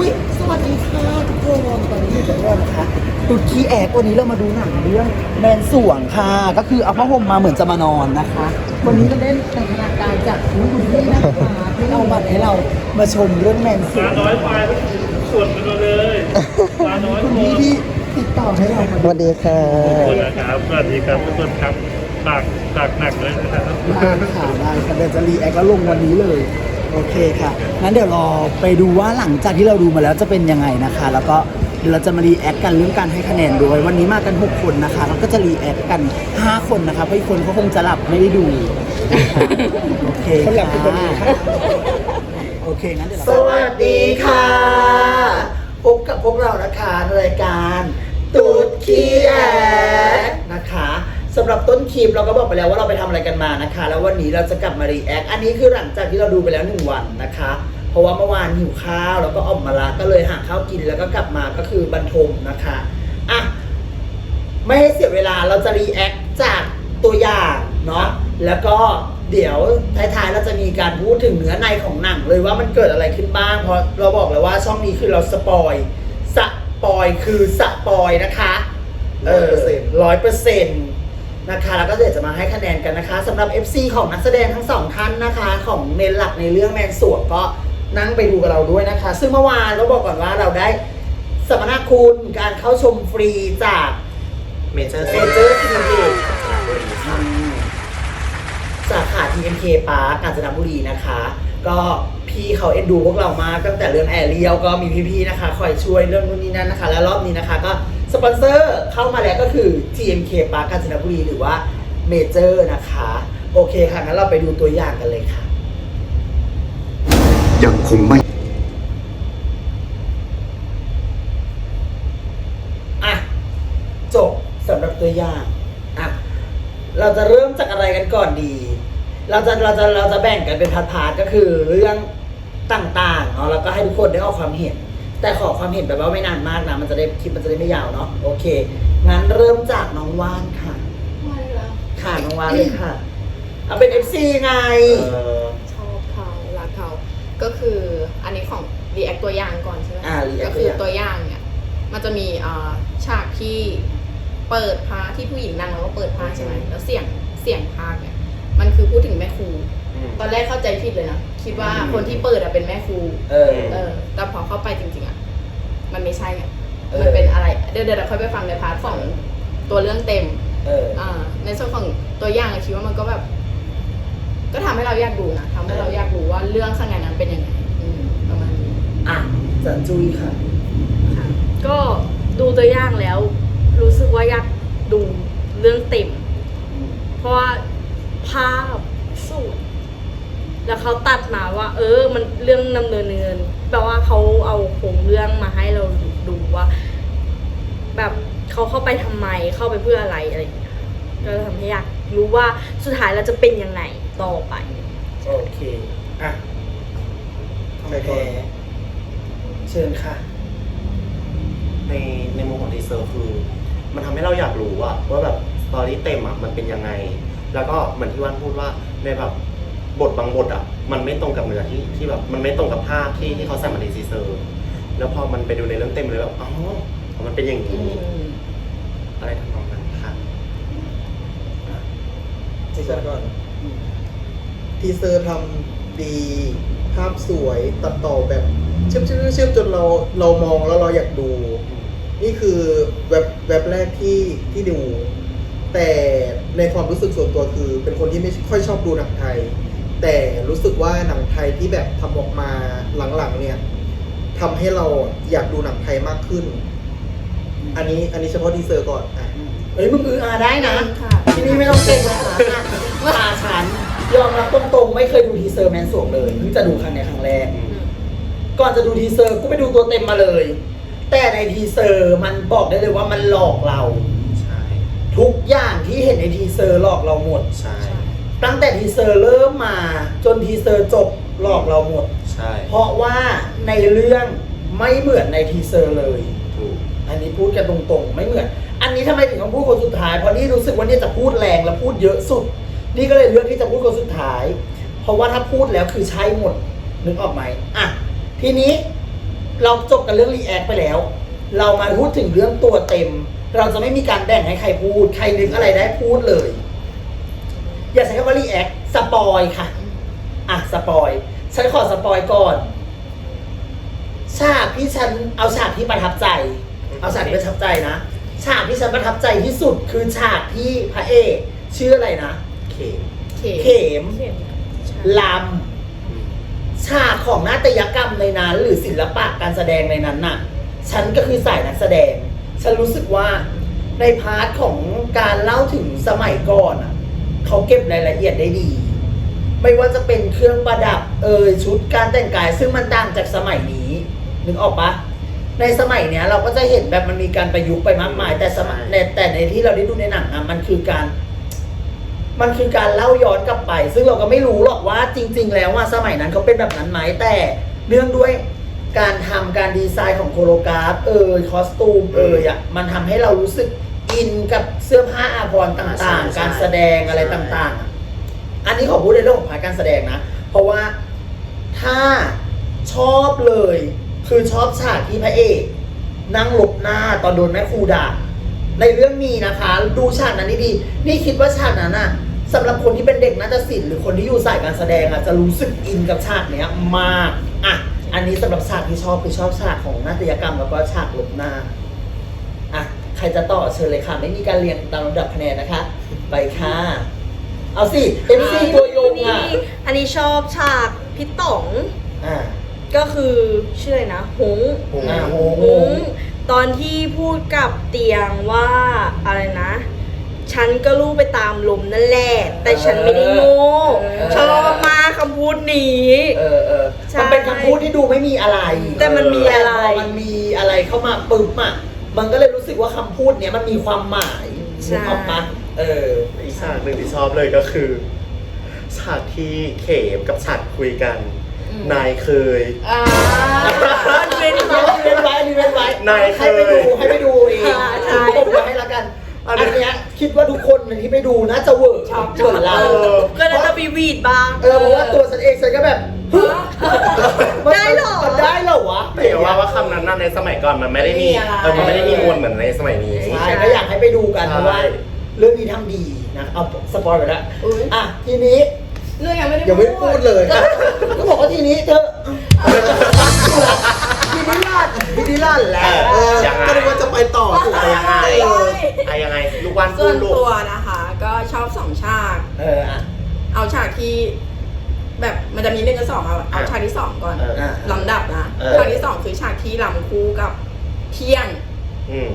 อุ้ยสวัสดีค่ะทุกคนตอนนี้อยู่กับเรานะคะตุดคีแอกวันนี้เรามาดูหนังเรื่องแมนสวงค่ะ ก็คือเอาผ้าห่มมาเหมือนจะมานอนนะคะ วันนี้เราเล่นแต่งนาการจากคุณคุณพี่นะคะที่เอาบัตรให้เรามาชมเรื่องแมนสวมางน้อยไปส่วนกันมาเลยมาน้อยคุณคพี่นที่ติดต่อให้เรามาสวัสดีค่ะคนนะครับสวัสดีครับทุกคนครับตากตากหนักเลยนะครับได้ค่ะได้ค่ะเดี๋ยวจะรีแอคแล้วลงวันนี้เลย โอเคค่ะงั้นเดี๋ยวรอไปดูว่าหลังจากที่เราดูมาแล้วจะเป็นยังไงนะคะ แล้วก็เดี๋ยวเราจะมารีแอคกันเรื่องการให้คะแนนด้วย วันนี้มากัน 6 คนนะคะแล้วก็จะรีแอคกัน 5 คนนะคะเพราะอีกคนเขาคงจะหลับไม่ได้ดูนะคะโอเคค่ะโอเคงั้นเดี๋ยวเรา สวัสดีค่ะพบกับพวกเรานะคะในรายการตูดขี้แอกนะคะ สำหรับต้นคลิปเราก็บอกไปแล้วว่าเราไปทำอะไรกันมานะคะ แล้ววันนี้เราจะกลับมารีแอคอันนี้คือหลังจากที่เราดูไปแล้วหนึ่งวันนะคะ เพราะว่าเมื่อวานหิวข้าวแล้วก็ออกมาละก็เลยหาข้าวกินแล้วก็กลับมาก็คือบรรทมนะคะอะไม่ให้เสียเวลาเราจะรีแอคจากตัวอย่างเนาะแล้วก็เดี๋ยวท้ายๆเราจะมีการพูดถึงเนื้อในของหนังเลยว่ามันเกิดอะไรขึ้นบ้างเพราะเราบอกแล้วว่าช่องนี้คือเราสปอยสปอยคือสปอยนะคะร้อยเปออร้อยเปอร์เซ็นต์ นะคะแล้วก็เดี๋ยวจะมาให้คะแนนกันนะคะสำหรับ FC ของนักแสดงทั้งสองท่านนะคะ ของเมนหลักในเรื่องแมนสวงก็นั่งไปดูกับเราด้วยนะคะ ซึ่งเมื่อวานเราบอกก่อนว่าเราได้สัมมนาคุณการเข้าชมฟรีจากเมเจอร์เมเจอร์ทีวีสาขา TMK ปาร์กาญจนบุรีนะคะ ก็พี่เขาเอ็นดูพวกเรามากตั้งแต่เรื่องแอร์เรียลก็มีพี่ๆนะคะ คอยช่วยเรื่องนู่นนี่นั่นนะคะ และรอบนี้นะคะก็ สปอนเซอร์เข้ามาแล้วก็คือ TMK ปาร์กาญจนบุรีหรือว่าเมเจอร์นะคะ โอเคค่ะ งั้นเราไปดูตัวอย่างกันเลยค่ะ ยังคงไม่ อะ จบสำหรับตัวอย่าง อะ เราจะเริ่มจากอะไรกันก่อนดี เราจะเราจะเราจะแบ่งกันเป็นพาร์ทๆก็คือเรื่องต่างๆเนาะแล้วก็ให้ทุกคนได้ออกความเห็น แต่ขอความเห็นแบบว่าไม่นานมากนะ มันจะได้คลิปมันจะได้ไม่ยาวเนาะโอเค งั้นเริ่มจากน้องว่านค่ะ ไม่ละค่ะน้องว่านเลยค่ะ เอาเป็น FC ไงชอบเขารักเขาก็คืออันนี้ของรีแอคตัวอย่างก่อนใช่ไหมอ่า react ก็คือตัวอย่างเนี่ยมันจะมีอ่าฉากที่เปิดพาที่ผู้หญิงนั่งแล้วก็เปิดพาใช่ไหมแล้วเสียงเสียงพากเนี่ยมันคือพูดถึงแม่ครู ตอนแรกเข้าใจผิดเลยนะ คิดว่าอืมคนที่เปิดอะเป็นแม่ครู เออ เออ แต่พอเข้าไปจริงๆอะมันไม่ใช่ไงเออ มันเป็นอะไร เดี๋ยวเดี๋ยวเราค่อยไปฟังในพาร์ทของตัวเรื่องเต็ม เออ อ่า ในส่วนของตัวอย่างอะคิดว่ามันก็แบบ ก็ทำให้เราอยากดูนะทำให้เราอยากรู้ว่าเรื่องข้างในนั้นเป็นยังไงอืมประมาณนี้ อะจันจุยค่ะ ค่ะก็ดูตัวอย่างแล้ว รู้สึกว่าอยากดูเรื่องเต็ม เพราะว่าภาพสวย แล้วเขาตัดมาว่า เออ มันเรื่องดำเนินเงินแปลว่าเขาเอาโครงเรื่องมาให้เราดูว่า แบบเขาเข้าไปทำไมเข้าไปเพื่ออะไรอะไรอย่างเงี้ยก็ทำให้อยากรู้ว่าสุดท้ายเราจะเป็นยังไงต่อไป โอเค อะทำไมแพ้เชิญค่ะ ในในมุมของทีเซอร์คือ มันทำให้เราอยากรู้อะว่าแบบสตอรี่เต็มอะมันเป็นยังไง แล้วก็เหมือนที่วันพูดว่าในแบบ บทบางบทอะมันไม่ตรงกับเนื้อที่ที่แบบมันไม่ตรงกับภาพที่ที่เขาใส่มาในทีเซอร์แล้วพอมันไปดูในเรื่องเต็มเลยแบบอ๋อมันเป็นอย่างอืนี้มอะไรทำนองนั้นค่ะทีเซอร์ก่อนทีเซอร์ทำดีภาพสวยตัดต่อแบบเชื่อมเชื่อมเชื่อมจนเราเรามองแล้วเราอยากดู นี่คือเว็บเว็บแรกที่ที่ดู แต่ในความรู้สึกส่วนตัวคือ เป็นคนที่ไม่ค่อยชอบดูหนังไทย แต่รู้สึกว่าหนังไทยที่แบบทำออกมาหลังๆเนี่ยทำให้เราอยากดูหนังไทยมากขึ้น อันนี้อันนี้เฉพาะทีเซอร์ก่อนอะเอ้ยมึงอืออาได้นะค่ะที่นี่ไม่ต้องเก่งนะคะตาฉันยอมรับตรงๆ ไม่เคยดูทีเซอร์แมนสวงเลยเพิ่งจะดูครั้งในครั้งแรก ก่อนจะดูทีเซอร์กูไปดูตัวเต็มมาเลย แต่ในทีเซอร์มันบอกได้เลยว่ามันหลอกเราใช่ทุกอย่างที่เห็นในทีเซอร์หลอกเราหมดใช่ ตั้งแต่ทีเซอร์เริ่มมาจนทีเซอร์จบหลอกเราหมด ใช่เพราะว่าในเรื่องไม่เหมือนในทีเซอร์เลย ถูก อันนี้พูดกันตรงๆ ไม่เหมือน อันนี้ทำไมถึงต้องพูดคนสุดท้าย เพราะนี่รู้สึกว่านี่จะพูดแรงและพูดเยอะสุด นี่ก็เลยเลือกที่จะพูดคนสุดท้าย เพราะว่าถ้าพูดแล้วคือใช่หมด นึกออกไหมอะ ทีนี้เราจบกันเรื่องรีแอคไปแล้ว เรามาพูดถึงเรื่องตัวเต็ม เราจะไม่มีการแบ่งให้ใครพูด ใครนึกอะไรได้พูดเลย อย่าใช้คำว่ารีแอคสปอยค่ะ อะสปอยฉันขอสปอยก่อนฉากที่ฉันเอาฉากที่ประทับใจ เอาฉากที่ประทับใจนะฉากที่ฉันประทับใจที่สุดคือฉากที่พระเอกชื่ออะไรนะเคเคเข็มลำฉากของนาฏยกรรมในนั้น หรือศิลปะการแสดงในนั้นน่ะ ฉันก็คือสายนักแสดง ฉันรู้สึกว่าในพาร์ทของการเล่าถึงสมัยก่อนอะ เขาเก็บรายละเอียดได้ดี ไม่ว่าจะเป็นเครื่องประดับเอยชุดการแต่งกาย ซึ่งมันต่างจากสมัยนี้ นึกออกปะในสมัยเนี้ยเราก็จะเห็นแบบมันมีการประยุกต์ไปมากมาย แต่สมัยในแต่ในที่เราได้ดูในหนังอะมันคือการ มันคือการเล่าย้อนกลับไป ซึ่งเราก็ไม่รู้หรอกว่าจริง ๆ แล้วว่าสมัยนั้นเขาเป็นแบบนั้นไหมแต่เนื่องด้วยการทำการดีไซน์ของโคโรกราฟ เอยคอสตูมเอยอะมันทำให้เรารู้สึก อินกับเสื้อผ้าอาภรณ์ต่างๆการแสดงอะไรต่างๆอะอันนี้ขอพูดในเรื่องของพาร์ทการแสดงนะ เพราะว่าถ้าชอบเลย คือชอบฉากที่พระเอกนั่งหลบหน้าตอนโดนแม่ครูด่าในเรื่องมีนะคะ ดูฉากนั้นดีๆนี่คิดว่าฉากนั้นน่ะสำหรับคนที่เป็นเด็กนาฏศิลป์หรือคนที่อยู่สายการแสดงอะจะรู้สึกอินกับฉากเนี้ยมากอะอันนี้สำหรับฉากที่ชอบคือชอบฉากของนาฏยกรรมแล้วก็ฉากหลบหน้าอะ ใครจะต่อเชิญเลยค่ะ ไม่มีการเรียงตามลำดับคะแนนนะคะ ไปค่ะ เอาสิเอ็มซีตัวยงอะ อันนี้ชอบฉากพี่ต๋อง อ่าก็คือชื่ออะไรนะหงหงอ่าโหหงตอนที่พูดกับเตียงว่าอะไรนะ ฉันก็รู้ไปตามลมนั่นแหละ แต่ฉันไม่ได้โง่เออชอบมากคำพูดนี้ เออเออใช่มันเป็นคำพูดที่ดูไม่มีอะไรแต่มันมีอะไรแต่พมันมีอะไรเข้ามาปึ๊บอะ มันก็เลยรู้สึกว่าคำพูดเนี้ยมันมีความหมายใช่ นึกออกปะเออ อีกฉากหนึ่งที่ชอบเลยก็คือฉากที่เข็มกับฉัดคุยกัน อืม นายเคย อ่ามันเป็นอันนี้เว้นไว้อันนี้เว้นไว้นายเคยให้ไปดูให้ไปดูเองอ่าใช่ ผมไว้ให้ละกัน อันเนี้ยคิดว่าทุกคนที่ไปดูน่าจะเวิร์กเหมือนเราเออ ก็น่าจะมีวีดบ้าง เออเพราะว่าตัวฉันเองฉันก็แบบมันได้เหรอ มันได้เหรอวะ แต่ว่าว่าคำนั้นน่ะในสมัยก่อนมันไม่ได้มีไม่มีอะไรเออมันไม่ได้มีมวลเหมือนในสมัยนี้ ใช่ก็อยากให้ไปดูกันเพราะว่าเรื่องนี้ทำดีนะเอาสปอยไปแล้วอุ๊ยอะทีนี้เรื่องยังไม่ได้ยังไม่พูดเลยก็บอกว่าทีนี้เธอทีนี้ลาดทีนี้ลาดแหละเออยังไงก็เลยว่าจะไปต่อถูกไหมยังไงเอออะยังไงลูกวันพูส่วดนลูกตัวนะคะ ก็ชอบสองฉากเอออะเอาฉากที่ แบบมันจะมีหนึ่งกับสองเอาเอาฉากที่สองก่อนเอออะลำดับนะเออ ฉากที่สองคือฉากที่ลำคู่กับเที่ยงอืม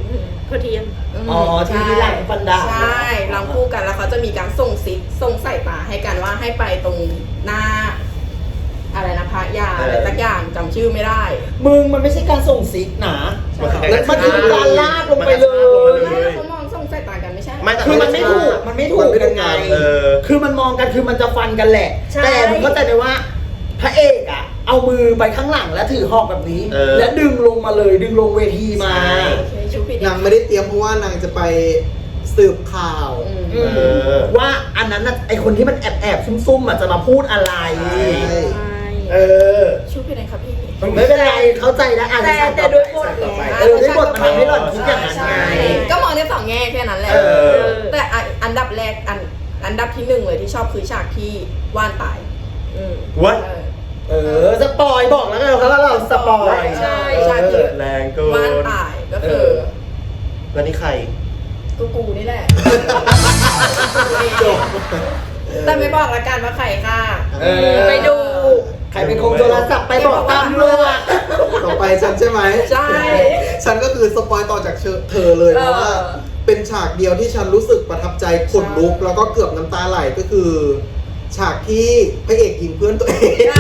พอเทียน มอ๋อที่ที่ลำฟันดาบ ใช่ลำคู่กันแล้วเขาจะมีการส่งซิกส่งใส่ตาให้กันว่าให้ไปตรงหน้า อะไรนะพระยาอะไรสักอย่างจำชื่อไม่ได้ มึงมันไม่ใช่การส่งซิกหนาใช่แล้วมันคือการลากลงไปเลมันยกระชากลงมาเลยไม่เขาม ไม่ใช่ไม่แต่คือมันไม่ถูกมันไม่ถูกมันไม่ถูกยังไงเออ คือมันมองกันคือมันจะฟันกันแหละ ใช่ แต่มึงเข้าใจไหมว่า พระเอกอะ เอามือไปข้างหลังแล้วถือหอกแบบนี้ เออ แล้วดึงลงมาเลยดึงลงเวทีมา ใช่โอเคชูผิดนางไม่ได้เตรียมเพราะว่านางจะไปสืบข่าว อืม อืมเออ ว่าอันนั้นน่ะไอคนที่มันแอบแอบๆซุ่มๆอะจะมาพูดอะไร ใช่ใช่เออชูผิดเลยครับพี่ ไม่เป็นไรเข้าใจแล้วอ่านแต่ฉากแต่ต่อด้วยไปบทต่อไปเออด้วยบทมันทำให้หล่อนคิดอย่างนั้นใช่ไง ก็มองในสองแง่แค่นั้นแหละเออ แต่อันอันดับแรกอันอันดับที่หนึ่งเลยที่ชอบคือฉากที่ว่านตาย อืมวัดเออ เออสปอยบอกแล้วกันเขาว่าเราสปอยใช่เออฉากที่แรงเกิว่านนตายก็คือเออแล้วนี่ใครกูกูนี่แหละแต่ไม่บอกละกันว่าใครค่ะ เออ ไปดูใครเป็นคงโทรศัพท์ไปบอกตำรวจต่อไปฉันใช่ไหมใช่ ฉันก็คือสปอยต่อจากเธอเลยเออเพราะว่าเป็นฉากเดียวที่ฉันรู้สึกประทับใจขนลุก แล้วก็เกือบน้ำตาไหลก็คือ ฉากที่พระเอกยิงเพื่อนตัวเองเ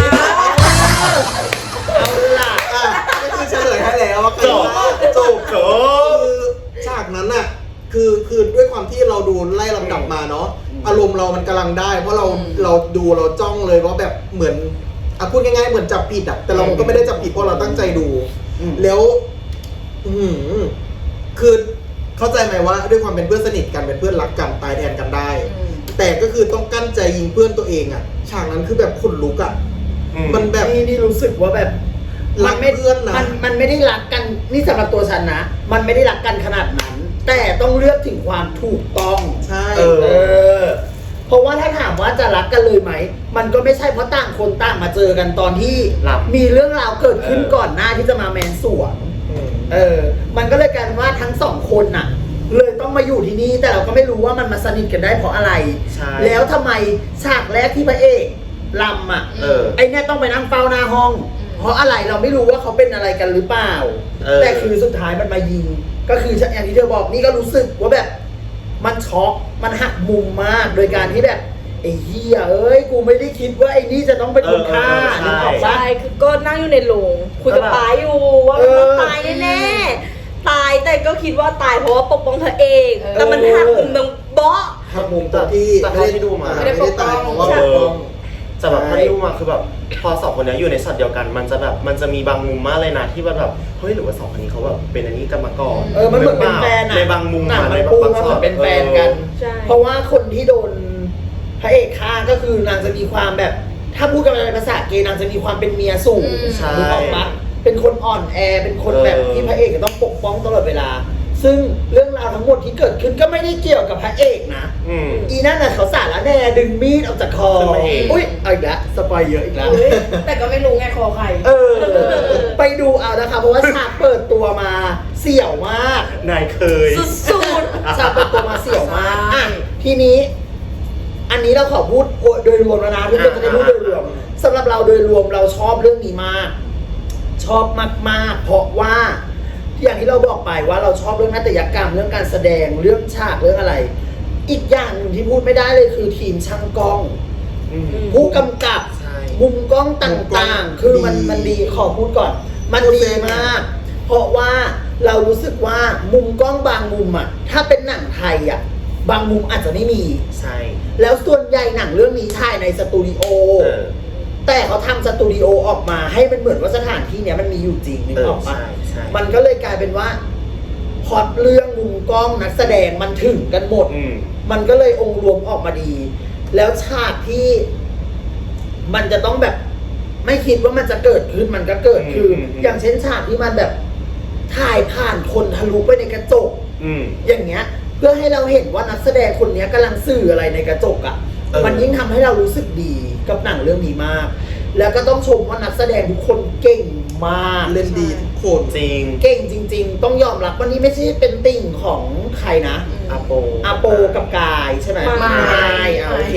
อาล่ะอะก็คือเฉลยให้แล้วว่าใครจบว่าจบจบคือฉากนั้นน่ะคือคือด้วยความที่เราดูไล่ลำดับมาเนาะอารมณ์เรามันกำลังได้ เพราะเราอืมเราดูเราจ้องเลยว่าแบบเหมือน อะพูดง่ายๆเหมือนจับผิดอะแต่เราก็ไม่ได้จับผิดเพราะเราตั้งใจดู อืม แล้ว อือหือคือเข้าใจไหมว่าด้วยความเป็นเพื่อนสนิทกันเป็นเพื่อนรักกันตายแทนกันได้ อืม แต่ก็คือต้องกั้นใจยิงเพื่อนตัวเองอะฉากนั้นคือแบบขนลุกอะ อืม มันแบบ นี่นี่รู้สึกว่าแบบรักไม่เพื่อนนะ มันมันไม่ได้รักกันนี่สำหรับตัวฉันนะ มันไม่ได้รักกันขนาดนั้น แต่ต้องเลือกถึงความถูกต้อง ใช่ เอเออ เพราะว่าถ้าถามว่าจะรักกันเลยไหม มันก็ไม่ใช่เพราะต่างคนต่างมาเจอกันตอนที่หลับ มีเรื่องราวเกิดขึ้นเออก่อนหน้าที่จะมาแมนสวนมเออ มันก็เลยกลายเป็นว่าทั้งสองคนน่ะ เลยต้องมาอยู่ที่นี่ แต่เราก็ไม่รู้ว่ามันมาสนิทกันได้เพราะอะไร ใช่ แล้วทำไมฉากแรกที่พระเอกลำอะ เออ ไอเนี่ยต้องไปนั่งเฝ้าหน้าห้อง เพราะอะไรเราไม่รู้ว่าเขาเป็นอะไรกันหรือเปล่า เออ แต่คือสุดท้ายมันมายิง ก็คืออย่างที่เธอบอกนี่ก็รู้สึกว่าแบบ มันช็อกมันหักมุมมากโดยการที่แบบไอ้เหี้ยเอ้ยกูไม่ได้คิดว่าไอ้นี่จะต้องเป็นคนฆ่าเออเออนึกออกปะ ใช่คือก็นั่งอยู่ในโรงคุยกับป้าอยู่ว่ามันต้องตายแน่ๆตายแต่ก็คิดว่าตายเพราะว่าปกป้องเธอเอง แต่มันหักมุมตรงเบาะหักมุมตรงที่แต่เท่าที่ดูมาไม่ได้ตายเพราะว่าเอปกอป้อง แต่แบบเท่าที่ดูมาคือแบบพอสองคนเนี้ยอยู่ในช็อตเดียวกัน มันจะแบบมันจะมีบางมุมมากเลยนะที่ว่าแบบเฮ้ยหรือว่าสองคนนี้เขาแบบเป็นอันนี้กันมาก่อนเออมันเหมือนเป็นแฟนอะในบางมุมหนังอะมันในปูบางมาช็เหมืออตนเป็นแฟนกัน ใช่ เพราะว่าคนที่โดนพระเอกฆ่าก็คือนางจะมีความแบบ ถ้าพูดกันในภาษาเกย์นางจะมีความเป็นเมียสูงอืม ใช่นึกออกปะเป็นคนอ่อนแอเป็นคนแบบเออที่พระเอกจะต้องปกป้องตลอดเวลา ซึ่งเรื่องราวทั้งหมดที่เกิดขึ้นก็ไม่ได้เกี่ยวกับพระเอกนะ อืม อีนั่นน่ะเขาสาระแน่ดึงมีดออกจากคอ ขึ้นมาเอง อุ้ยเอาอีกแล้วสปอยเยอะอีกแล้วเฮ้ยแต่ก็ไม่รู้ไงคอใคร เออ ไปดูเอานะคะ เพราะว่าฉากเปิดตัวมาเสี่ยวมาก นายเคย สุดฉากเปิดตัวมาเสี่ยวมากใช่อะทีนี้ อันนี้เราขอพูดโดยรวมแล้วนะทุกคนจะได้พูดโดยรวมสำหรับเราโดยรวมเราชอบเรื่องนี้มาก ชอบมากๆ เพราะว่า อย่างที่เราบอกไปว่าเราชอบเรื่องนาฏยกรรมเรื่องการแสดงเรื่องฉากเรื่องอะไร อีกอย่างหนึ่งที่พูดไม่ได้เลยคือทีมช่างกล้อง อืม ผู้กำกับใช่มุมกล้องตมุมกล้่าองงๆ คือมันดีมันดีขอพูดก่อน มันพูดดีเส้นมาก เพราะว่าเรารู้สึกว่ามุมกล้องบางมุมอะถ้าเป็นหนังไทยอะบางมุมอาจจะไม่มี ใช่แล้วส่วนใหญ่หนังเรื่องนี้ถ่ายในสตูดิโอ เออ แต่เขาทำสตูดิโอออกมาให้มันเหมือนว่าสถานที่เนี้ยมันมีอยู่จริงนึกเออออกปะใช่ใช่ มันก็เลยกลายเป็นว่าพล็อตเรื่องมุมกล้องนักแสดงมันถึงกันหมด อืม มันก็เลยองค์รวมออกมาดี แล้วฉากที่มันจะต้องแบบ ไม่คิดว่ามันจะเกิดขึ้นมันก็เกิดคืออมอืม อย่างเช่นฉากที่มันแบบถ่ายผ่านคนทะลุไปในกระจก อืม อย่างเงี้ย เพื่อให้เราเห็นว่านักแสดงคนเนี้ยกำลังสื่ออะไรในกระจกอะ่ะเออ มันยิ่งทำให้เรารู้สึกดีกับหนังเรื่องนี้มาก แล้วก็ต้องชมว่านักแสดงทุกคนเก่ง มากเล่นดีทุกคนจริง เก่งจริง ๆ ต้องยอมรับว่านี่ไม่ใช่เป็นติ่งของใครนะอาโปอาโปกับกายใช่ไหมมายอะโอเค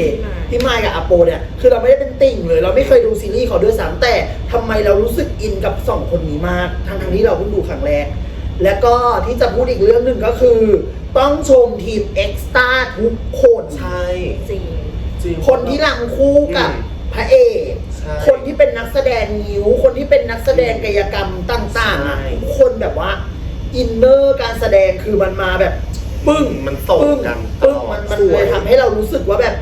พี่พี่มายมายกับอาโปเนี่ยคือเราไม่ได้เป็นติ่งเลย เราไม่เคยดูซีรีส์เขาด้วยซ้ำแต่ทำไมเรารู้สึกอินกับสองคนนี้มากทั้งทั้งๆที่เราเพิ่งดูครั้งแรกแล้วก็ที่จะพูดอีกเรื่องหนึ่งก็คือ ต้องชมทีมเอ็กซ์ตาทุกคนใช่จริงจริงคนที่รังคู่กับอืมพระเอกใช่ คนที่เป็นนักแสดงนิ้ว คนที่เป็นนักแสดงกายกรรมต่างๆอะใช่ ทุกคนแบบว่า อินเนอร์การแสดงคือมันมาแบบปึ้งมันส่งปึ้งกันปึ้งมันมันสวยเลยทำให้เรารู้สึกว่าแบบ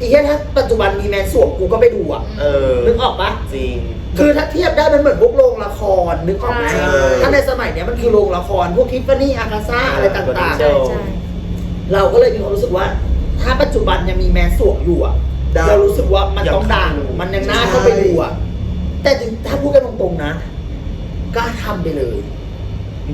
อีกแค่ถ้าปัจจุบันมีแมนสวมกูก็ไปดูอะเออนึกออกปะ จริง คือถ้าเทียบได้มันเหมือนพวกโรงละครนึกออกไหมใช่ ถ้าในสมัยเนี้ยมันคือโรงละคร พวกทิฟฟานี่อาคาซ่าอะไรต่างใช่ใช่ใช่ๆเราก็เลยมีความรู้สึกว่า ถ้าปัจจุบันยังมีแมนสวมอยู่อะ ดัง เรารู้สึกว่ามันต้องดังอยากดูมันยังน่าเข้าไปดูอะ แต่จริงถ้าพูดกันตรงๆนะก็ทำไปเลย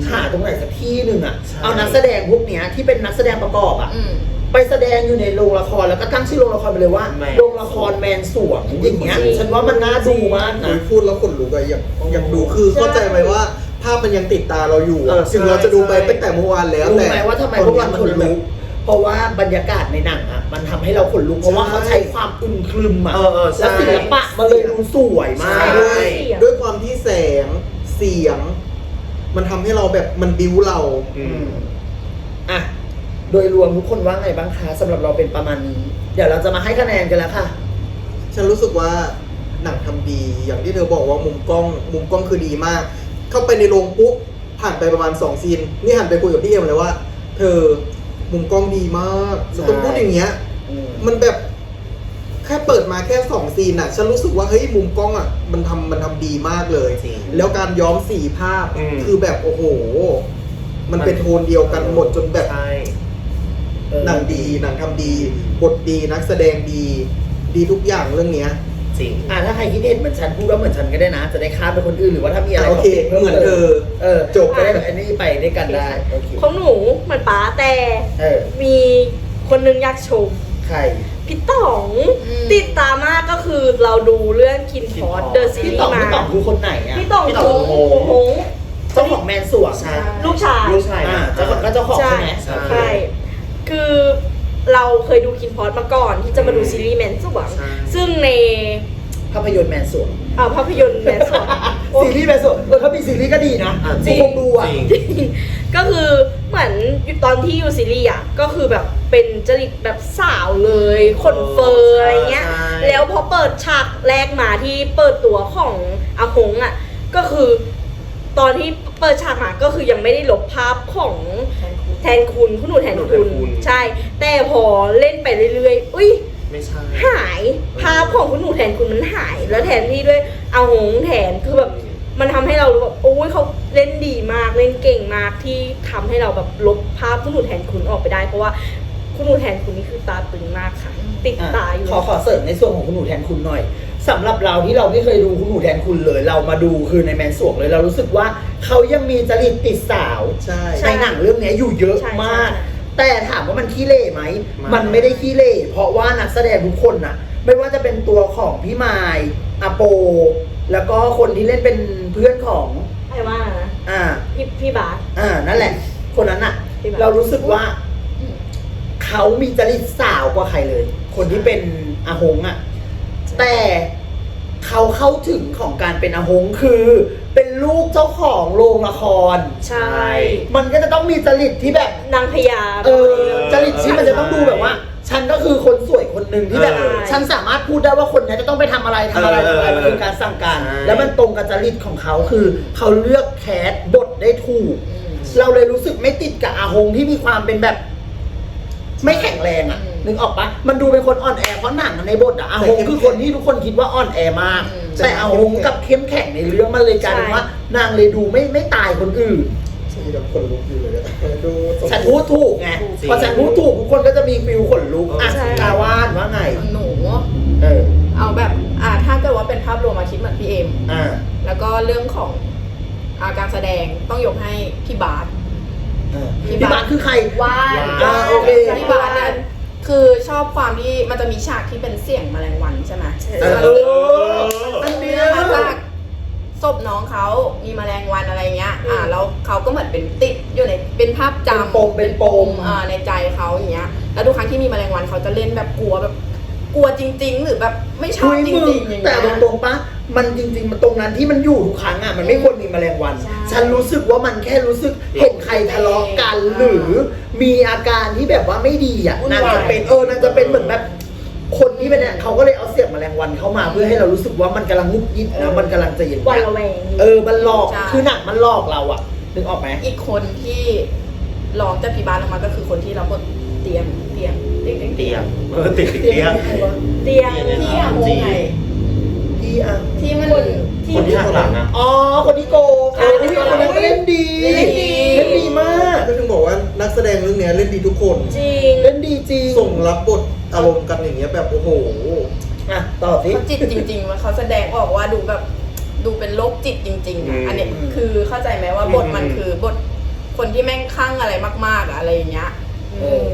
หาตรงไหนสักที่หนึ่งอะ ใช่ เอานักแสดงพวกเนี้ยที่เป็นนักแสดงประกอบอะ อืม ไปแสดงอยู่ในโรงละครแล้วก็ตั้งชื่อโรงละครไปเลยว่าแมน โรงละครแมนสวมอย่างเงี้ยจริงฉันว่ามันน่าดูมากอุ๊นะยพูดแล้วขนลุกอะอยากอยากดูคือใช่เข้าใจไหมว่า ภาพมันยังติดตาเราอยู่เออะอ ถึงใช่เราจะดูไปใช่ตั้งแต่เมื่อวานแล้วรู้แต่ไหมว่าทำไมพวกเราขนลุก เพราะว่าบรรยากาศในหนังอะมันทำให้เราขนลุกเพราะว่าเขาใช้ความอึมครึมอะเออเออใช่ แล้วศิลปะมันเลยดูสวยมาก ใช่ ด้วยเสียงด้วยความที่แสงเสียง มันทำให้เราแบบมันบิ้วเรา อืม อะ โดยรวมทุกคนว่าไงบ้างคะสำหรับเราเป็นประมาณนี้ เดี๋ยวเราจะมาให้คะแนนกันแล้วค่ะ ฉันรู้สึกว่าหนังทำดี อย่างที่เธอบอกว่ามุมกล้อง มุมกล้องคือดีมาก เข้าไปในโรงปุ๊บผ่านไปประมาณสองซีนนี่หันไปคุยกับพี่เอ็มเลยว่า เธอ มุมกล้องดีมากฉันต้องพูดอย่างเงี้ยมันแบบแค่เปิดมาแค่สองซีนอะ ฉันรู้สึกว่าเฮ้ยมุมกล้องอะ มันทำมันทำดีมากเลย จริง แล้วการย้อมสีภาพอืม คือแบบโอ้โห มันเป็นโทนเดียวกันหมดจนแบบ ใช่หนังดีหนังทำดี บทดีนักแสดงดี ดีทุกอย่างเรื่องเนี้ย จริง อ่าถ้าใครคิดเห็นเหมือนฉันพูดว่าเหมือนฉันก็ได้นะ จะได้ข้ามไปคนอื่นหรือว่าถ้ามีอะไรโอเคพิ่เหมือนเธอเออจบก็ได้อันนี้ไปด้วยกันได้โอเคของหนูเหมือนป้าแต่เออมีคนนึงอยากชมใครพี่ต๋องอืมติดตามมากก็คือเราดูเรื่องคินพอ Kin ด Pod เดอะซีพี่รีต่องส์มาพี่ต่องคือคนไหนอะพี่ต๋องพี่ต๋องคือคือโฮงโฮงเจ้าของแมนสวงใช่ลูกชายลูกชายอ่านะเจ้าของก็เจ้าของใช่ไหมใช่ใช่คือ เราเคยดูคินพอดมาก่อนที่จะมาดูซีรีส์แมนสวงใช่ ซึ่งในภาพยนตร์แมนสวงเอ่อภาพยนตร์แมนสวง ซีรีส์แมนสวงเออถ้ามีซีรีส์ก็ดีนะอะกูคงดูอะ จริง ก็คือเหมือนตอนที่อยู่ซีรีส์อะก็คือแบบเป็นจริตแบบสาวเลยขนเฟอร์อะไรเงี้ย ใช่ แล้วพอเปิดฉากแรกมาที่เปิดตัวของอาหงอะก็คือ ตอนที่เปิดฉากมาก็คือยังไม่ได้ลบภาพของ แทนคุณคุณหนูแทนคุณหนูคุแทณนคุณ ใช่ แต่พอเล่นไปเรื่อยๆ อุ้ย ไม่ใช่ หาย ภาพของคุณหนูแทนคุณมันหาย แล้วแทนที่ด้วยอาหงแทนคือแบบมันทำให้เรารู้แบบโอ้ยเขาเล่นดีมากเล่นเก่งมากที่ทำให้เราแบบลบภาพคุณหนูแทนคุณออกไปได้ เพราะว่าคุณหนูแทนคุณนี่คือตาตึงมากค่ะ ติดตาอยู่ขอขอเสริมในส่วนของคุณหนูแทนคุณหน่อย สำหรับเราที่เราไม่เคยดูคุณหนูแทนคุณเลย เรามาดูคือในแมนสวงเลยเรารู้สึกว่าเขายังมีจริตติดสาวใช่ใช่ในหนังเรื่องเนี้ยอยู่เยอะใช่มาก ใช่ แต่ถามว่ามันขี้เล่ไหม ไม่ มันไม่ได้ขี้เล่เพราะว่านักแสดงทุกคนน่ะ ไม่ว่าจะเป็นตัวของพี่มายอโป แล้วก็คนที่เล่นเป็นเพื่อนของไอ้ว่านะอ่า พี่พี่บาส อ่านั่นแหละ คนนั้นน่ะที่แบบ เรารู้สึกว่า เขามีจริตสาวกว่าใครเลย คนที่เป็นอาหงอะ แต่เขาเข้าถึงของการเป็นอาหงคือ เป็นลูกเจ้าของโรงละคร ใช่ มันก็จะต้องมีจริตที่แบบ นางพญาเออจริตที่มันจะต้องดูแบบว่า ฉันก็คือคนสวยคนหนึ่งที่แบบเออฉันสามารถพูดได้ว่าคนเนี้ยจะต้องไปทำอะไรทำอะไรทำอะไรมันคือการสั่งการใช่แล้วมันตรงกับจริตของเขาคือ เขาเลือกแคสบทได้ถูก เราเลยรู้สึกไม่ติดกับอาหงที่มีความเป็นแบบ ไม่แข็งแรงอะอืม นึกออกปะมันดูเป็นคนอ่อนแอเพราะหนังในบทอะอาหงคือคนที่ทุกคนคิดว่าอ่อนแอมาก อืม แต่อาหงกับเข้มแข็งในเรื่องมันเลยกลายเป็นว่า นางเลยดูไม่ไม่ตายคนอื่นที่เราคนลุกอยู่เลยอะดูสมฉันพูดถูกไงจริง พอฉันพูดถูกทุกคนก็จะมีฟิลขนลุกอะใช่ ตาว่านว่าไงหนู เออ เอาแบบ อ่าถ้าเกิดว่าเป็นภาพรวมมาคิดเหมือนพี่เอ็มอ่า แล้วก็เรื่องของอาการแสดงต้องยกให้พี่บาสเออพี่พี่บาบาสสคือใคร ว่านอ่าโอเค พี่บาสเนี่ย คือชอบความที่มันจะมีฉากที่เป็นเสียงแมลงวันใช่ไหมเออมันมันเนื่องมาจากศพน้องเขามีแมลงวันอะไรเงี้ย อ่าแล้วเขาก็เหมือนเป็นติดอยู่ในเป็นภาพจำเป็นปมเป็นปม อ่าในใจเขาอย่างเงี้ย แล้วทุกครั้งที่มีแมลงวันเขาจะเล่นแบบกลัวแบบ กลัวจริง ๆ หรือแบบไม่ชอคุบยจมึงริงๆอย่างแต่เงี้ย ตรงๆปะมันจริง ๆ มันตรงนั้นที่มันอยู่ทุกครั้งอะมันไม่ควรมีแมลงวัน ใช่ ฉันรู้สึกว่ามันแค่รู้สึกเห็นใครทะเลาะกันอ่าหรือมีอาการที่แบบว่าไม่ดีอะวุ่นนางวาย จะเป็นเออนางจะเป็นเหมือนแบบ คนที่เป็นเนี่ยเขาก็เลยเอาเสียบแมลงวันเข้ามา เพื่อให้เรารู้สึกว่ามันกำลังงุบยิบนะมันกำลังจะอย่างวันเงี้ยละแวง เออมันหลอกใช่ คือหนังมันหลอกเราอะนึกออกไหม อีกคนที่ลองจากพี่บาสออกมาก็คือคนที่รับบทเตียงเตียง เตียงเตียงเออติดติดเตียงเตียงเตียงที่อะโมไงที่อะที่มันคนที่หักหลังอะอ๋อคนที่โกงใช่คนที่คนนั้นก็เล่นดีเล่นดีเล่นดีมากก็ถึงบอกว่านักแสดงเรื่องเนี้ยเล่นดีทุกคนจริงเล่นดีจริงส่งรับบทอารมณ์กันอย่างเงี้ยแบบโอ้โหอะต่อสิเขาจิตจริงๆมันเขาแสดงออกว่าดูแบบดูเป็นโรคจิตจริง ๆอือะมอันเนี้ยคือเข้าใจไหมว่าอืมบทมันคือบทคนที่แม่งคลั่งอะไรมาก ๆ อะอะไรอย่างเงี้ยเออม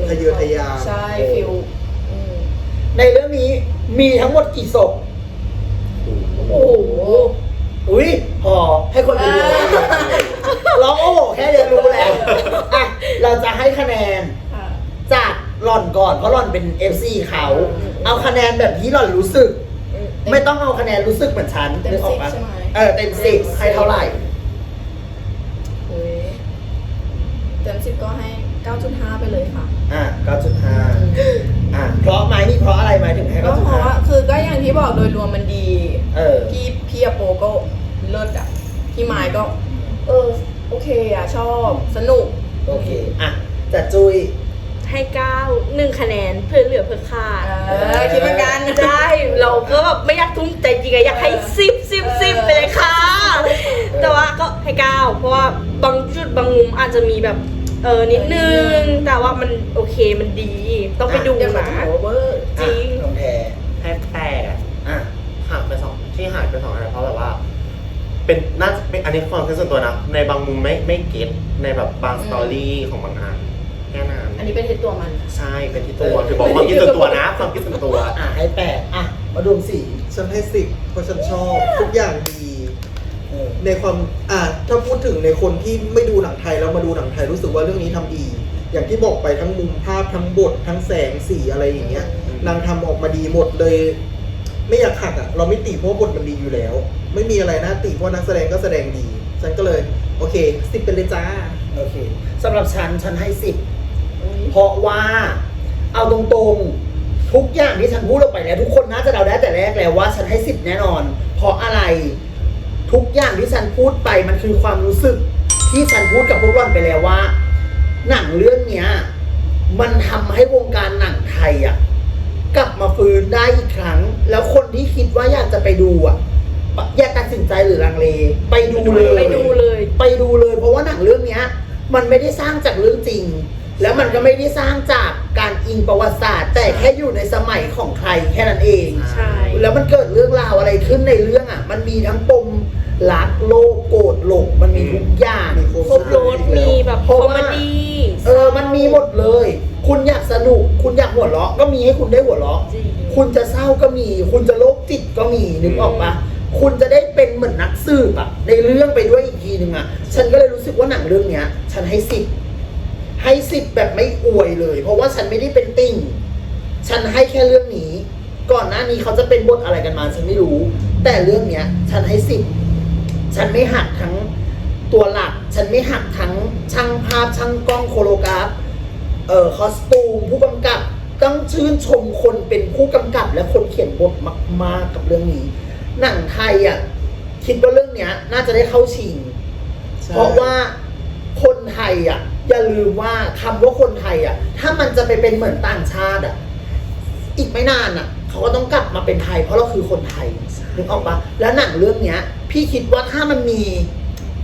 ทะเยอทะยานใช่ฟิลอืมในเรื่องนี้มีทั้งหมดกี่ศพโอ้โหอุ้ยพอให้คนอื่นดูร้องโอ้โหแค่เดียวรู้แล้วอะเราจะให้คะแนน ค่ะ จากหล่อนก่อนเพราะหล่อนเป็น FC เขา เอาคะแนนแบบที่หล่อนรู้สึกไม่ต้องเอาคะแนนรู้สึกเหมือนฉันเต็มนึกออกสิบปะใช่ไหม เออเต็มสิบให้เท่าไหร่ เฮ้ยเต็มสิบก็ให้ 9.5 ไปเลยค่ะ อะ9.5อะเพราะไหมนี่เพราะอะไรไหมถึงให้ก็เพราะว่า9.5คือก็อย่างที่บอกโดยรวมมันดี เออ พี่พี่อโปก็เลิศอะ พี่ไม้ก็ เออ โอเคอะ ชอบ สนุก โอเค อะจัดจุย ให้เก้าหนึ่งคะแนนเพื่อเหลือเพื่อขาดเออคิดเหมือนกัน ได้ เราก็แบบไม่อยากทุ่มแต่จริงๆอยากให้สิบสิบสิบไปเลยค่ะ แต่ว่าก็ให้เก้าเพราะว่าบางจุดบางมุมอาจจะมีแบบ เออนิดนึง แต่ว่ามันโอเคมันดี ต้องไปดูเดี๋ยวเขานะ จะหาว่าเวอร์จริง อะน้องแทให้แปดอะค่ะที่หายไปสองอันเพราะแบบว่า เป็นน่าจะเป็นอันนี้ความคิดส่วนตัวนะ ในบางมุมไม่ไม่เก็ตในแบบบางสตอรี่ของบางอันแค่นั้นอันนี้เป็นที่ตัวมัน ใช่เป็นที่ตัวคือบอกความคิดส่วนตัวนะความคิดส่วนตัว อะให้แปดอะ มาดวงสีฉันให้สิบเพราะฉันชอบ ทุกอย่างดีเออ ในความอ่าถ้าพูดถึงในคนที่ไม่ดูหนังไทยแล้วมาดูหนังไทยรู้สึกว่าเรื่องนี้ทำดี อย่างที่บอกไปทั้งมุมภาพทั้งบททั้งแสงสีอะไรอย่างเงี้ยอืมนางทำออกมาดีหมดเลย ไม่อยากหักอะ เราไม่ติเพราะว่าบทมันดีอยู่แล้ว ไม่มีอะไรน่าติเพราะนักแสดงก็แสดงดี ฉันก็เลย โอเคสิบเป็นเลยจ้าโอเคสำหรับฉันฉันให้สิบเพราะว่าเอาตรงๆทุกอย่างที่ฉันพูดออกไปแล้ว ทุกคนน่าจะเดาได้แต่แรกแล้วว่าฉันให้สิบแน่นอน เพราะอะไร ทุกอย่างที่ฉันพูดไปมันคือความรู้สึกที่ฉันพูดกับพวกร่อนไปแล้วว่า หนังเรื่องเนี้ย มันทำให้วงการหนังไทยอะกลับมาฟื้นได้อีกครั้ง แล้วคนที่คิดว่าอยากจะไปดูอะอย่าตัดสินใจหรือลังเล ไปดูเลย ไปดูเลย ไปดูเลย เพราะว่าหนังเรื่องเนี้ย มันไม่ได้สร้างจากเรื่องจริง แล้วมันก็ไม่ได้สร้างจากการอิงประวัติศาสตร์ แต่แค่อยู่ในสมัยของใครแค่นั้นเอง ใช่ แล้วมันเกิดเรื่องราวอะไรขึ้นในเรื่องอะ มันมีทั้งปม รักโลภโกรธหลงมันมีทุกอย่างมีครบครบรถมีแบบเพคอราะมว่าดี้เออ มันมีหมดเลย คุณอยากสนุก คุณอยากหัวเราะ ก็มีให้คุณได้หัวเราะ จริง คุณจะเศร้าก็มี คุณจะโรคจิตก็มี นึกออกปะคุณจะได้เป็นเหมือนนักสืบอะในเรื่องไปด้วยอีกทีหนึ่งอะฉันก็เลยรู้สึกว่าหนังเรื่องเนี้ย ฉันให้สิบ ให้สิบแบบไม่อวยเลย เพราะว่าฉันไม่ได้เป็นติ่ง ฉันให้แค่เรื่องนี้ ก่อนหน้านี้เขาจะเป็นบทอะไรกันมา ฉันไม่รู้ แต่เรื่องเนี้ย ฉันให้สิบ ฉันไม่หักทั้งตัวหลัก ฉันไม่หักทั้งช่างภาพช่างกล้องโคโรกราฟเอ่อคอสตูมผู้กำกับต้องชื่นชมคนเป็นผู้กำกับและคนเขียนบทมาก ๆ กับเรื่องนี้ หนังไทยอะคิดว่าเรื่องเนี้ย น่าจะได้เข้าชิงใช่เพราะว่าคนไทยอะ อย่าลืมว่าคำว่าคนไทยอะ ถ้ามันจะไปเป็นเหมือนต่างชาติอะ อีกไม่นานอะ เขาก็ต้องกลับมาเป็นไทย เพราะเราคือคนไทยนึกออกปะแล้วหนังเรื่องเนี้ย พี่คิดว่าถ้ามันมี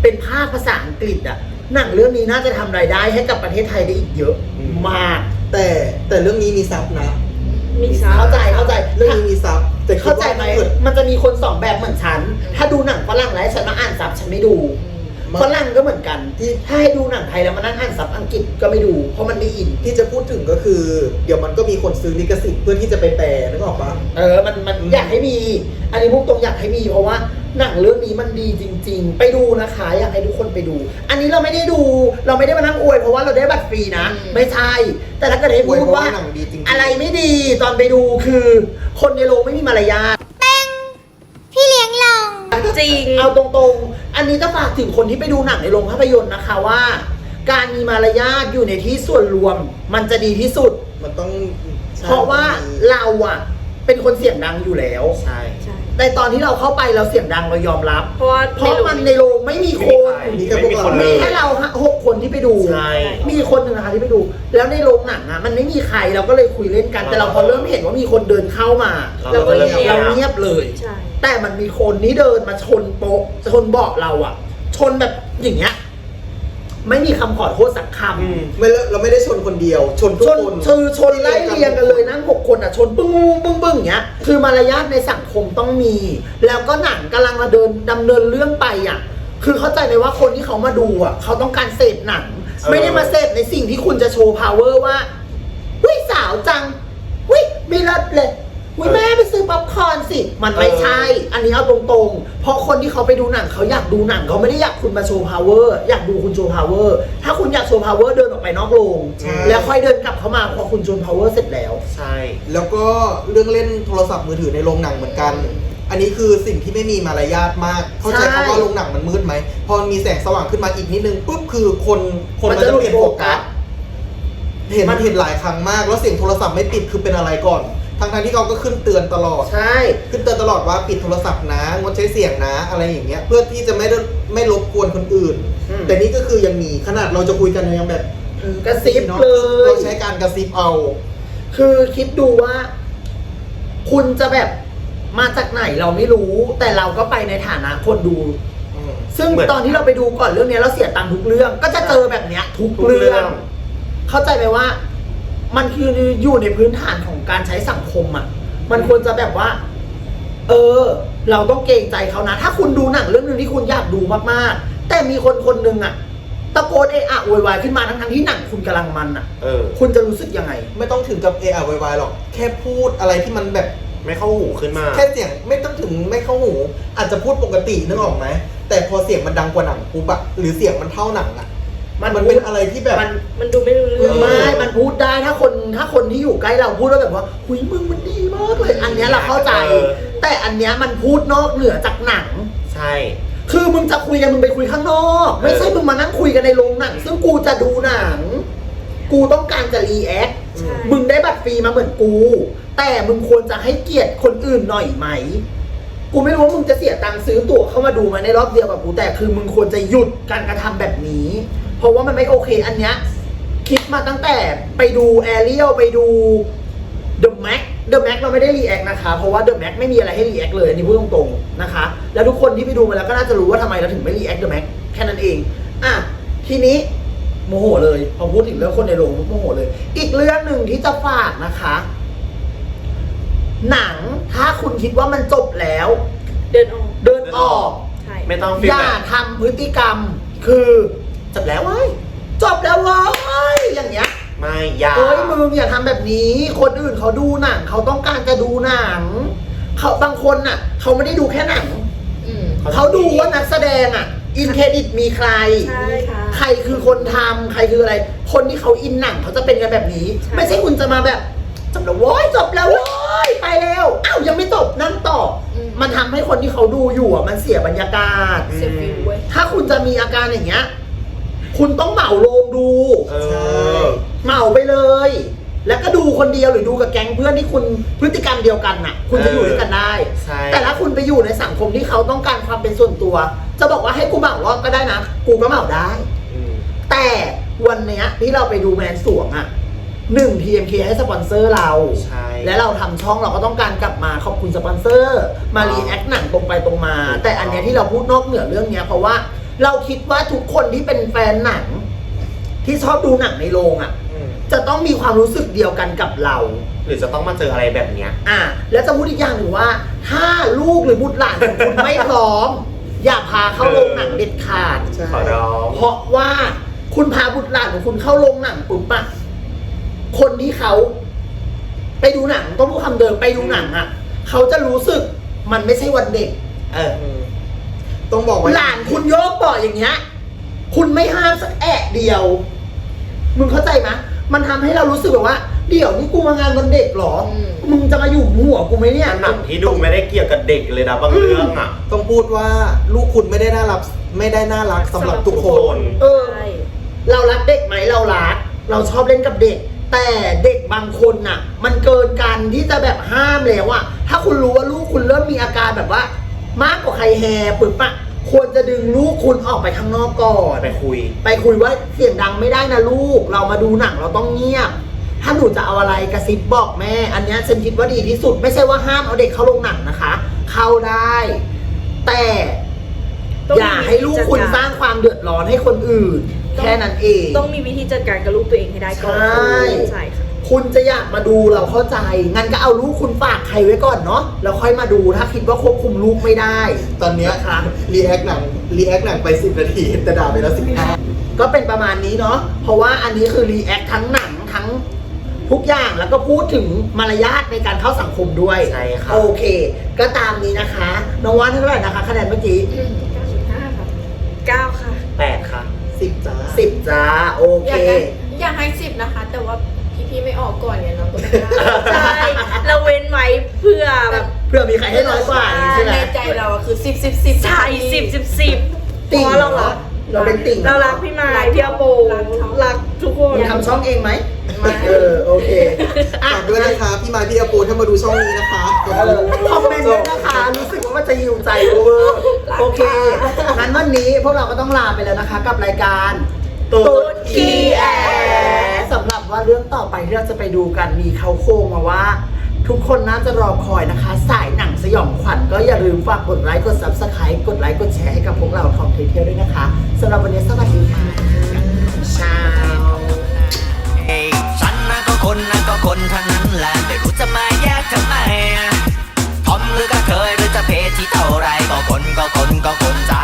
เป็นภาคภาษาอังกฤษอะหนังเรื่องนี้น่าจะทำรายได้ให้กับประเทศไทยได้อีกเยอะอืม มาก แต่แต่เรื่องนี้มีซับนะมีซาเข้าใจเข้าใจ เรื่องนี้มีซับแต่คิดเข้าใจว่าไหมถ้าเกิดมันจะมีคนสองแบบเหมือนฉัน ถ้าดูหนังฝรั่งแล้วให้ฉันมาอ่านซับฉันไม่ดูมันฝรั่งก็เหมือนกัน ที่ถ้าให้ดูหนังไทยแล้วมานั่งอ่านซับอังกฤษก็ไม่ดู เพราะมันไม่อิน ที่จะพูดถึงก็คือ เดี๋ยวมันก็มีคนซื้อลิขสิทธิ์เพื่อที่จะไปแปลนึกออกปะ เออ มัน มันอืม อยากให้มี อันนี้พูดตรงอยากให้มีเพราะว่า หนังเรื่องนี้มันดีจริง ๆ ไปดูนะคะ อยากให้ทุกคนไปดู อันนี้เราไม่ได้ดูเราไม่ได้มานั่งอวยเพราะว่าเราได้บัตรฟรีนะอืมไม่ใช่ แต่ถ้าเกิดให้อพูวยดเพราะว่าว่าหนังดีจริงๆ อะไรไม่ดีตอนไปดูคือ คนในโรงไม่มีมารยาท พี่เลี้ยงลงจริง เอาตรงๆ อันนี้จะฝากถึงคนที่ไปดูหนังในโรงภาพยนตร์นะคะว่า การมีมารยาทอยู่ในที่ส่วนรวม มันจะดีที่สุด มันต้องใช่เพราะว่าเราอะเป็นคนเสียงดังอยู่แล้ว ใช่ ใช่แต่ตอนที่เราเข้าไปเราเสียงดังเรายอมรับ เพราะว่าเพราะมันในโรงไม่มีคนไม่มีใครไม่มีคนเลมียแค่เราหกคนที่ไปดู ใช่ มีคนหนึ่งนะคะที่ไปดู แล้วในโรงหนังอะมันไม่มีใครเราก็เลยคุยเล่นกัน แต่เราพอเริ่มเห็นว่ามีคนเดินเข้ามาเราก็เริ่มเราเงียบเลย ใช่ แต่มันมีคนที่เดินมาชนโป๊ะชนเบาะเราอะชนแบบอย่างเงี้ย ไม่มีคำขอโทษสักคอืมำไม่ละเราไม่ได้ชนคนเดียว ชนทุชกนคน คือชนไล่เรียงกันเลยนั่งหกคนอะ ชนปึ้งปึ้งปึ้งอย่างเงี้ยคือมารยาทในสังคมต้องมี แล้วก็หนังกำลังมาเดินดำเนินเรื่องไปอะ คือเข้าใจไหมว่าคนที่เขามาดูอะ เขาต้องการเสพหนัง เออ ไม่ได้มาเสพในสิ่งที่คุณจะโชว์ power ว่าวิสาวจังวิมีรถเลย วิแม่ไปซื้อป๊อปคอร์นสิ มันไม่ใช่ อันนี้เอาตรงๆ เพราะคนที่เขาไปดูหนังเขาอยากดูหนังเขาไม่ได้อยากคุณมาโชว์ power อยากดูคุณโชว์ power ถ้าคุณอยากโชว์ power เดินออกไปนอกโรงใช่ แล้วค่อยเดินกลับเข้ามาพอคุณโชว์ power เสร็จแล้ว ใช่ แล้วก็เรื่องเล่นโทรศัพท์มือถือในโรงหนังเหมือนกัน อันนี้คือสิ่งที่ไม่มีมารยาทมาก เข้าใจใช่คำว่าโรงหนังมันมืดไหม พอมันมีแสงสว่างขึ้นมาอีกนิดนึงปุ๊บคือคนคนมันมันจะจะหลุดเปลี่ยนโฟกัสโฟกัสเห็นมัมันนเห็นหลายครั้งมาก แล้วเสียงโทรศัพท์ไม่ปิดคือเป็นอะไรก่อน ทั้งทที่เขาก็ขึ้นเตือนตลอด ใช่ ขึ้นเตือนตลอดว่าปิดโทรศัพท์นะ งดใช้เสียงนะ อะไรอย่างเงี้ย เพื่อที่จะไม่ได้ไม่รบกวนคนอื่น อืม แต่นี่ก็คือยังมีขนาดเราจะคุยกันยังแบบกระซิบเนาะเลยเราใช้การกระซิบเอา คือคิดดูว่า คุณจะแบบมาจากไหนเราไม่รู้ แต่เราก็ไปในฐานะคนดูซึ่งเหมือนตอนที่เราไปดูก่อนเรื่องเนี้ยเราเสียตังค์ทุกเรื่อง ก็จะเจอแบบเนี้ยทุกทุกเรื่เรื่ออง ง เข้าใจไหมว่า มันคืออยู่ในพื้นฐานของการใช้สังคมอะ มันควรจะแบบว่า เออ เราต้องเกรงใจเขานะ ถ้าคุณดูหนังเรื่องหนึงที่คุณอยากดูมากๆ แต่มีคนคนหนึ่งอะตะโกนเอะอะโวยวายขึ้นมาทั้งๆที่หนังคุณกำลังมันอะเออ คุณจะรู้สึกยังไง ไม่ต้องถึงกับเออวายหรอก แค่พูดอะไรที่มันแบบ ไม่เข้าหูขึ้นมา แค่เสียงไม่ต้องถึงไม่เข้าหู อาจจะพูดปกตินึกออกไหมแต่พอเสียงมันดังกว่าหนังปุ๊บอะหรือเสียงมันเท่าหนังอะมันมันเป็นอะไรที่แบบมันมันดู ถ้าคนถ้าคนที่อยู่ใกล้เราพูดแล้วแบบว่าหุยมึงมันดีมากเลย อันเนี้ยเราเข้าใจ เออ แต่อันเนี้ยมันพูดนอกเหนือจากหนัง ใช่ คือมึงจะคุยกันมึงไปคุยข้างนอก ไม่ใช่มึงมานั่งคุยกันในโรงหนัง ซึ่งกูจะดูหนัง กูต้องการจะรีแอค ใช่ มึงได้บัตรฟรีมาเหมือนกู แต่มึงควรจะให้เกียรติคนอื่นหน่อยไหม กูไม่รู้ว่ามึงจะเสียตังค์ซื้อตั๋วเข้ามาดูไหมาในรอบเดียวกับกูแต่คือมึงควรจะหยุดการกระทำแบบนี้ เพราะว่ามันไม่โอเคอันเนี้ย คิดมาตั้งแต่ไปดูแอเรียลไปดู The Mac The Mac เราไม่ได้รีแอคนะคะ เพราะว่า The Mac ไม่มีอะไรให้รีแอคเลย อันนี้พูดตรงๆนะคะ แล้วทุกคนที่ไปดูมาแล้วก็น่าจะรู้ว่าทำไมเราถึงไม่รีแอค The Mac แค่นั้นเอง อะ ทีนี้โมโหเลยพอพูดถึงเรื่องคนในโรงปุ๊บโมโหเลย อีกเรื่องหนึ่งที่จะฝากนะคะ หนังถ้าคุณคิดว่ามันจบแล้ว เดินออกเดินออกใช่ไม่ต้องฟีลอย่าแบบทำพฤติกรรม คือจบแล้วเว้ยจบแล้วเว้ย อย่างเงี้ยไม่อยาเอ้ยมึงอย่าทำแบบนี้ คนอื่นเขาดูหนังเขาต้องการจะดูหนังเขาบางคนน่ะ เขาไม่ได้ดูแค่หนังอืม เขาดูว่านักแสดงอะ อินเครดิตมีใคร ใช่ค่ะ ใครคือคนทำใครคืออะไร คนที่เขาอินหนังเขาจะเป็นกันแบบนี้ ใช่ ไม่ใช่คุณจะมาแบบจบแล้วโว้ยจบแล้วโว้ยไปแล้วอ้าวยังไม่จบนั่งต่ออม มันทำให้คนที่เขาดูอยู่อะมันเสียบรรยากาศเสียฟิลเว้ย ถ้าคุณจะมีอาการอย่างเงี้ย คุณต้องเหมาโรง ดูเอใช่อเหมาไปเลย แล้วก็ดูคนเดียวหรือดูกับแก๊งเพื่อนที่คุณพฤติกรรมเดียวกันน่ะ คุณจะอยู่ด้วยกันได้ ใช่ แต่ถ้าคุณไปอยู่ในสังคมที่เขาต้องการความเป็นส่วนตัว จะบอกว่าให้กูเหมารอบก็ได้นะ กูก็เหมาได้ อืมแต่วันเนี้ยที่เราไปดูแมนสวงอะหนึ่ง TMK ให้สปอนเซอร์เรา ใช่ และเราทำช่องเราก็ต้องการกลับมาขอบคุณสปอนเซอร์ มารีแอคหนังตรงไปตรงมาถูกต้องแต่อันเนี้ยที่เราพูดนอกเหนือเรื่องเนี้ยเพราะว่าเราคิดว่าทุกคนที่เป็นแฟนหนัง ที่ชอบดูหนังในโรงอะอืมจะต้องมีความรู้สึกเดียวกันกับเรา หรือจะต้องมาเจออะไรแบบเนี้ย อะแล้วจะพูดอีกอย่างหนึ่งว่า ถ้าลูกหรือบุตรหลานของคุณไม่พร้อม อย่าพาเข้าโรงหนังเด็ดขาด ใช่ ขอร้องเพราะว่าคุณพาบุตรหลานของคุณเข้าโรงหนังปุ๊บอะคนที่เขา ไปดูหนังต้องพูดคำเดิมไปดูหนังอะเขาจะรู้สึกมันไม่ใช่วันเด็ก เอออืมต้องบอกว่าหลานคุณโยกเบาะอย่างเงี้ย คุณไม่ห้ามสักแอะเดียว มึงเข้าใจไหมมันทำให้เรารู้สึกแบบว่า เดี๋ยวนี่กูมางานวันเด็กเหรอ อืม มึงจะมาอยู่หัวกูไหมเนี่ย หนังที่ดูไม่ได้เกี่ยวกับเด็กเลยนะบางเรื่องอะ ต้องพูดว่าลูกคุณไม่ได้น่ารักไม่ได้น่ารักสำหรับทุกคทุกคนนเออ ใช่ เรารักเด็กไหมเรารักเราชอบเล่นกับเด็ก แต่เด็กบางคนน่ะ มันเกินการที่จะแบบห้ามแล้วอะถ้าคุณรู้ว่าลูกคุณเริ่มมีอาการแบบว่า มากกว่าใครแฮปึกปะ ควรจะดึงลูกคุณออกไปข้างนอกก่อน ไปคุย ไปคุยว่าเสียงดังไม่ได้นะลูก เรามาดูหนังเราต้องเงียบ ถ้าหนูจะเอาอะไรกระซิบบอกแม่ อันเนี้ยฉันคิดว่าดีที่สุด ไม่ใช่ว่าห้ามเอาเด็กเข้าโรงหนังนะคะ เข้าได้ แต่ต้องอย่าให้ลูกคุณสร้างความเดือดร้อนให้คนอื่น แค่นั้นเอง ต้องมีวิธีจัดการกับลูกตัวเองให้ได้ก่อนใช่ ใช่ค่ะ คุณจะอยากมาดูเราเข้าใจ งั้นก็เอาลูกคุณฝากใครไว้ก่อนเนาะแล้วค่อยมาดูถ้าคิดว่าควบคุมลูกไม่ได้ ตอนเนี้ยนะคะ รีแอคหนังรีแอคหนังไปสิบนาทีแต่ด่าไปแล้วสิบห้าก็เป็นประมาณนี้เนาะ เพราะว่าอันนี้คือรีแอคทั้งหนังทั้งทุกอย่างแล้วก็พูดถึงมารยาทในการเข้าสังคมด้วยใช่ครับ โอเค ก็ตามนี้นะคะ น้องว่านเท่าไหร่นะคะคะแนนเมื่อกี้อืม9.5ค่ะเก้าค่ะ แปดค่ะสิบจ้าสิบจ้าโออเค ยากให้อยากให้สิบนะคะ แต่ว่า พี่ๆไม่ออกก่อนเนี่ยเราก็ไม่ได้ใช่เราเว้นไว้เพื่อแบบเพื่อมีใครให้น้อยกว่าอย่างนี้ใช่ไหมในใจเราอะคือสิบสิบสิบใช่สิบสิบสิบเพติ่งราะเรารักเราเป็นติ่งเรารักพี่ไม้พี่อาโปรักทุกคนคุณทำช่องเองไหมเออโอเคอะ ฝากด้วยนะคะพี่ไม้พี่อาปูถ้ามาดูช่องนี้นะคะเออคอมเมนต์ด้วยนะคะ รู้สึกว่ามันจะยิวใจเวอร์โอเค งั้นวันนี้พวกเราก็ต้องลาไปแล้วนะคะ กับรายการ ตุ๊ดกีแอ สำหรับว่าเรื่องต่อไปที่เราจะไปดูกันมีเขาโค้งมาว่า ทุกคนน่าจะรอคอยนะคะ สายหนังสยองขวัญก็อย่าลืมฝากกดไลค์กดซับสไครต์กดไลค์กดแชร์ให้กับพวกเราทองเที่ยวด้วยนะคะสำหรับวันนี้สวัสดีค่ะชาฉันนะก็คนนะก็คนทั้งนั้นแหละไม่รู้จะมาแยกทำไมทอมหรือก็เคยหรือจะเพที่เท่าไรก็คนก็คนก็คนจ้า